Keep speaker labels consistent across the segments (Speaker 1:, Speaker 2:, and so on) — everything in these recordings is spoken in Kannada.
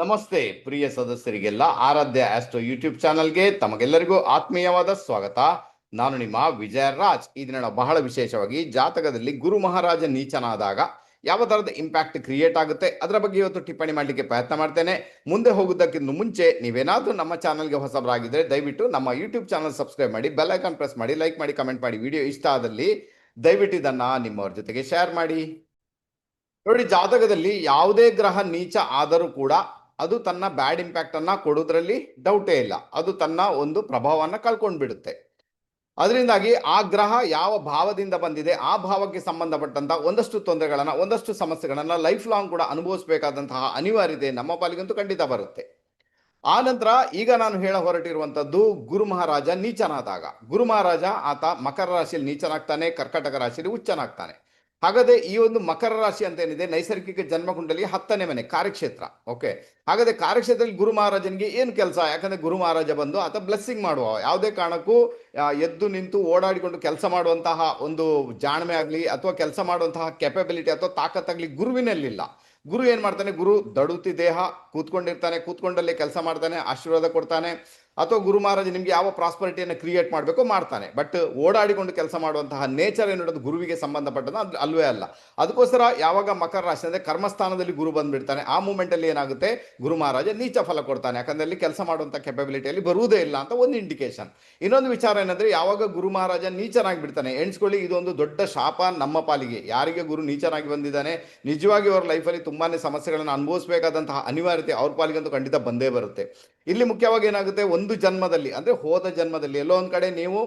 Speaker 1: ನಮಸ್ತೆ, ಪ್ರಿಯ ಸದಸ್ಯರಿಗೆಲ್ಲ ಆರಾಧ್ಯ ಆಸ್ಟ್ರೋ ಯೂಟ್ಯೂಬ್ ಚಾನಲ್ಗೆ ತಮಗೆಲ್ಲರಿಗೂ ಆತ್ಮೀಯವಾದ ಸ್ವಾಗತ. ನಾನು ನಿಮ್ಮ ವಿಜಯ ರಾಜ್. ಈ ದಿನ ಬಹಳ ವಿಶೇಷವಾಗಿ ಜಾತಕದಲ್ಲಿ ಗುರು ಮಹಾರಾಜ ನೀಚನಾದಾಗ ಯಾವ ತರದ ಇಂಪ್ಯಾಕ್ಟ್ ಕ್ರಿಯೇಟ್ ಆಗುತ್ತೆ, ಅದರ ಬಗ್ಗೆ ಇವತ್ತು ಟಿಪ್ಪಣಿ ಮಾಡಲಿಕ್ಕೆ ಪ್ರಯತ್ನ ಮಾಡ್ತೇನೆ. ಮುಂದೆ ಹೋಗುವುದಕ್ಕಿಂತ ಮುಂಚೆ ನೀವೇನಾದರೂ ನಮ್ಮ ಚಾನಲ್ಗೆ ಹೊಸಬರಾಗಿದ್ದರೆ ದಯವಿಟ್ಟು ನಮ್ಮ ಯೂಟ್ಯೂಬ್ ಚಾನಲ್ ಸಬ್ಸ್ಕ್ರೈಬ್ ಮಾಡಿ, ಬೆಲ್ ಐಕಾನ್ ಪ್ರೆಸ್ ಮಾಡಿ ಲೈಕ್ ಮಾಡಿ ಕಮೆಂಟ್ ಮಾಡಿ ವಿಡಿಯೋ ಇಷ್ಟ ಆದಲ್ಲಿ ದಯವಿಟ್ಟು ಇದನ್ನ ನಿಮ್ಮವ್ರ ಜೊತೆಗೆ ಶೇರ್ ಮಾಡಿ. ನೋಡಿ, ಜಾತಕದಲ್ಲಿ ಯಾವುದೇ ಗ್ರಹ ನೀಚ ಆದರೂ ಕೂಡ ಅದು ತನ್ನ ಬ್ಯಾಡ್ ಇಂಪ್ಯಾಕ್ಟ್ ಅನ್ನ ಕೊಡೋದ್ರಲ್ಲಿ ಡೌಟೇ ಇಲ್ಲ. ಅದು ತನ್ನ ಒಂದು ಪ್ರಭಾವವನ್ನು ಕಳ್ಕೊಂಡು ಬಿಡುತ್ತೆ ಅದರಿಂದಾಗಿ ಆ ಗ್ರಹ ಯಾವ ಭಾವದಿಂದ ಬಂದಿದೆ, ಆ ಭಾವಕ್ಕೆ ಸಂಬಂಧಪಟ್ಟಂತಹ ಒಂದಷ್ಟು ತೊಂದರೆಗಳನ್ನು, ಒಂದಷ್ಟು ಸಮಸ್ಯೆಗಳನ್ನು ಲೈಫ್ ಲಾಂಗ್ ಕೂಡ ಅನುಭವಿಸಬೇಕಾದಂತಹ ಅನಿವಾರ್ಯತೆ ನಮ್ಮ ಪಾಲಿಗಂತೂ ಖಂಡಿತ ಬರುತ್ತೆ. ಆ ನಂತರ ಈಗ ನಾನು ಹೇಳ ಹೊರಟಿರುವಂತದ್ದು ಗುರು ಮಹಾರಾಜ ನೀಚನಾದಾಗ. ಗುರು ಮಹಾರಾಜ ಆತ ಮಕರ ರಾಶಿಯಲ್ಲಿ ನೀಚನಾಗ್ತಾನೆ, ಕರ್ಕಟಕ ರಾಶಿಯಲ್ಲಿ ಉಚ್ಚನಾಗ್ತಾನೆ ಹಾಗಾದ್ರೆ ಈ ಒಂದು ಮಕರ ರಾಶಿ ಅಂತ ಏನಿದೆ ನೈಸರ್ಗಿಕ ಜನ್ಮಕುಂಡಲಿ ಹತ್ತನೇ ಮನೆ, ಕಾರ್ಯಕ್ಷೇತ್ರ. ಓಕೆ ಹಾಗಾದ್ರೆ ಕಾರ್ಯಕ್ಷೇತ್ರದಲ್ಲಿ ಗುರು ಮಹಾರಾಜನಿಗೆ ಏನು ಕೆಲಸ? ಯಾಕಂದ್ರೆ ಗುರು ಮಹಾರಾಜ ಬಂದು ಆತ ಬ್ಲೆಸ್ಸಿಂಗ್ ಮಾಡುವ. ಯಾವುದೇ ಕಾರಣಕ್ಕೂ ಎದ್ದು ನಿಂತು ಓಡಾಡಿಕೊಂಡು ಕೆಲಸ ಮಾಡುವಂತಹ ಒಂದು ಜಾಣ್ಮೆ ಆಗಲಿ ಅಥವಾ ಕೆಲಸ ಮಾಡುವಂತಹ ಕೆಪಬಿಲಿಟಿ ಅಥವಾ ತಾಕತ್ತಾಗಲಿ ಗುರುವಿನಲ್ಲಿಲ್ಲ. ಗುರು ಏನ್ ಮಾಡ್ತಾನೆ? ಗುರು ದಡುತಿ ದೇಹ, ಕೂತ್ಕೊಂಡಿರ್ತಾನೆ, ಕೂತ್ಕೊಂಡಲ್ಲೇ ಕೆಲಸ ಮಾಡ್ತಾನೆ, ಆಶೀರ್ವಾದ ಕೊಡ್ತಾನೆ. ಅಥವಾ ಗುರು ಮಹಾರಾಜ ನಿಮ್ಗೆ ಯಾವ ಪ್ರಾಸ್ಪರಿಟಿಯನ್ನು ಕ್ರಿಯೇಟ್ ಮಾಡಬೇಕೋ ಮಾಡ್ತಾನೆ. ಬಟ್ ಓಡಾಡಿಕೊಂಡು ಕೆಲಸ ಮಾಡುವಂತಹ ನೇಚರ್ ಏನಿರೋದು ಗುರುವಿಗೆ ಸಂಬಂಧಪಟ್ಟದ್ದು ಅದು ಅಲ್ವೇ ಅಲ್ಲ. ಅದಕ್ಕೋಸ್ಕರ ಯಾವಾಗ ಮಕರ ರಾಶಿ ಅಂದರೆ ಕರ್ಮಸ್ಥಾನದಲ್ಲಿ ಗುರು ಬಂದುಬಿಡ್ತಾನೆ. ಆ ಮೂಮೆಂಟಲ್ಲಿ ಏನಾಗುತ್ತೆ? ಗುರು ಮಹಾರಾಜ ನೀಚ ಫಲ ಕೊಡ್ತಾನೆ. ಯಾಕಂದರೆ ಅಲ್ಲಿ ಕೆಲಸ ಮಾಡುವಂಥ ಕೆಪಬಿಲಿಟಿಯಲ್ಲಿ ಬರುವುದೇ ಇಲ್ಲ ಅಂತ ಒಂದು ಇಂಡಿಕೇಶನ್ ಇನ್ನೊಂದು ವಿಚಾರ ಏನಂದರೆ ಯಾವಾಗ ಗುರು ಮಹಾರಾಜ ನೀಚನಾಗಿ ಬಿಡ್ತಾನೆ ಎಣಿಸ್ಕೊಳ್ಳಿ, ಇದೊಂದು ದೊಡ್ಡ ಶಾಪ ನಮ್ಮ ಪಾಲಿಗೆ. ಯಾರಿಗೆ ಗುರು ನೀಚನಾಗಿ ಬಂದಿದ್ದಾನೆ? ನಿಜವಾಗಿ ಅವ್ರ ಲೈಫಲ್ಲಿ ತುಂಬಾ ಸಮಸ್ಯೆಗಳನ್ನು ಅನುಭವಿಸಬೇಕಾದಂತಹ ಅನಿವಾರ್ಯತೆ ಅವ್ರ ಪಾಲಿಗಂತೂ ಖಂಡಿತ ಬಂದೇ ಬರುತ್ತೆ. ಇಲ್ಲಿ ಮುಖ್ಯವಾಗಿ ಏನಾಗುತ್ತೆ? ಒಂದು ಜನ್ಮದಲ್ಲಿ ಅಂದ್ರೆ ಹೋದ ಜನ್ಮದಲ್ಲಿ. ಎಲ್ಲೋ ಒಂದು ಕಡೆ ನೀವು